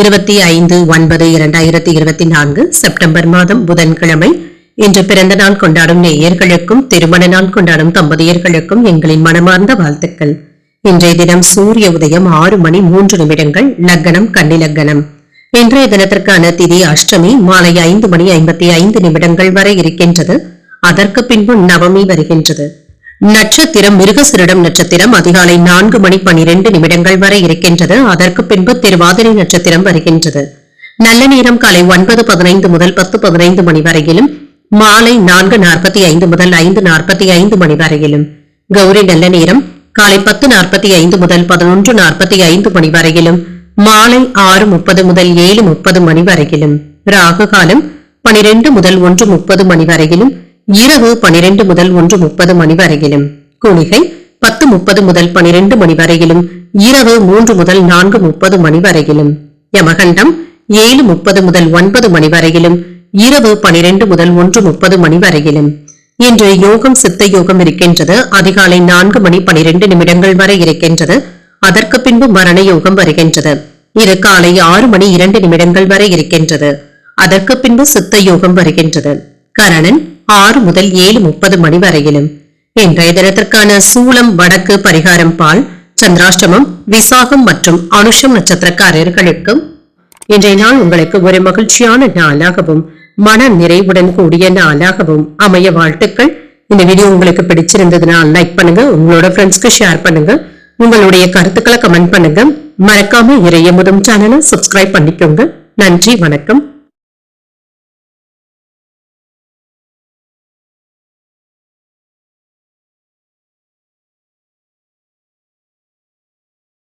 இருபத்தி ஐந்து ஒன்பது இரண்டாயிரத்தி இருபத்தி நான்கு செப்டம்பர் மாதம் புதன்கிழமை. இன்று பிறந்த நாள் கொண்டாடும் நேயர்களுக்கும் திருமண நாள் கொண்டாடும் தம்பதியர்களுக்கும் எங்களின் மனமார்ந்த வாழ்த்துக்கள். இன்றைய தினம் சூரிய உதயம் ஆறு மணி மூன்று நிமிடங்கள் லக்னம் கன்னிலக்கணம் இன்றைய தினத்திற்கான திதி அஷ்டமி மாலை ஐந்து மணி ஐம்பத்தி ஐந்து நிமிடங்கள் வரை இருக்கின்றது. அதற்கு பின்பு நவமி வருகின்றது. நட்சத்திரம் மிருகசிரிடம் நட்சத்திரம் அதிகாலை நான்கு மணி பனிரெண்டு நிமிடங்கள் வரை இருக்கின்றது. அதற்கு பின்பு திருவாதிரை நட்சத்திரம் வருகின்றது. நல்ல நேரம் காலை ஒன்பது பதினைந்து முதல் பத்து பதினைந்து மணி வரையிலும் மாலை நான்கு நாற்பத்தி ஐந்து முதல் ஐந்து நாற்பத்தி ஐந்து மணி வரையிலும். கௌரி நல்ல நேரம் காலை பத்து நாற்பத்தி ஐந்து முதல் பதினொன்று நாற்பத்தி ஐந்து மணி வரையிலும் மாலை ஆறு முப்பது முதல் ஏழு முப்பது மணி வரையிலும். ராகு காலம் பனிரெண்டு முதல் ஒன்று முப்பது மணி வரையிலும் இரவு பனிரெண்டு முதல் ஒன்று முப்பது மணி வரையிலும். குளிகை பத்து முப்பது முதல் பனிரெண்டு மணி வரையிலும். இரவு மூன்று முதல் நான்கு முப்பது மணி வரையிலும். யமகண்டம் ஏழு முப்பது முதல் ஒன்பது மணி வரையிலும். இரவு பனிரெண்டு முதல் ஒன்று முப்பது மணி வரையிலும். இன்று யோகம் சித்த யோகம் இருக்கின்றது. அதிகாலை நான்கு மணி பனிரெண்டு நிமிடங்கள் வரை இருக்கின்றது. அதற்கு பின்பு மரண யோகம் வருகின்றது. இது காலை ஆறு மணி இரண்டு நிமிடங்கள் வரை இருக்கின்றது. அதற்கு பின்பு சித்த யோகம் வருகின்றது. கரணன் ஆறு முதல் ஏழு முப்பது மணி வரையிலும். இன்றைய தினத்திற்கான சூலம் வடக்கு பரிகாரம் பால் சந்திராஷ்டமம் விசாகம் மற்றும் அனுஷம் நட்சத்திரக்காரர்களுக்கும் இன்றைய நாள் உங்களுக்கு ஒரு மகிழ்ச்சியான நாளாகவும் மன நிறைவுடன் கூடிய நாளாகவும் அமைய வாழ்த்துக்கள். இந்த வீடியோ உங்களுக்கு பிடிச்சிருந்ததுன்னா லைக் பண்ணுங்க உங்களோட ஃப்ரெண்ட்ஸ்க்கு ஷேர் பண்ணுங்க உங்களுடைய கருத்துக்களை கமெண்ட் பண்ணுங்க. மறக்காம இறைய முதம் சேனலை சப்ஸ்கிரைப் பண்ணிக்கோங்க. நன்றி வணக்கம்.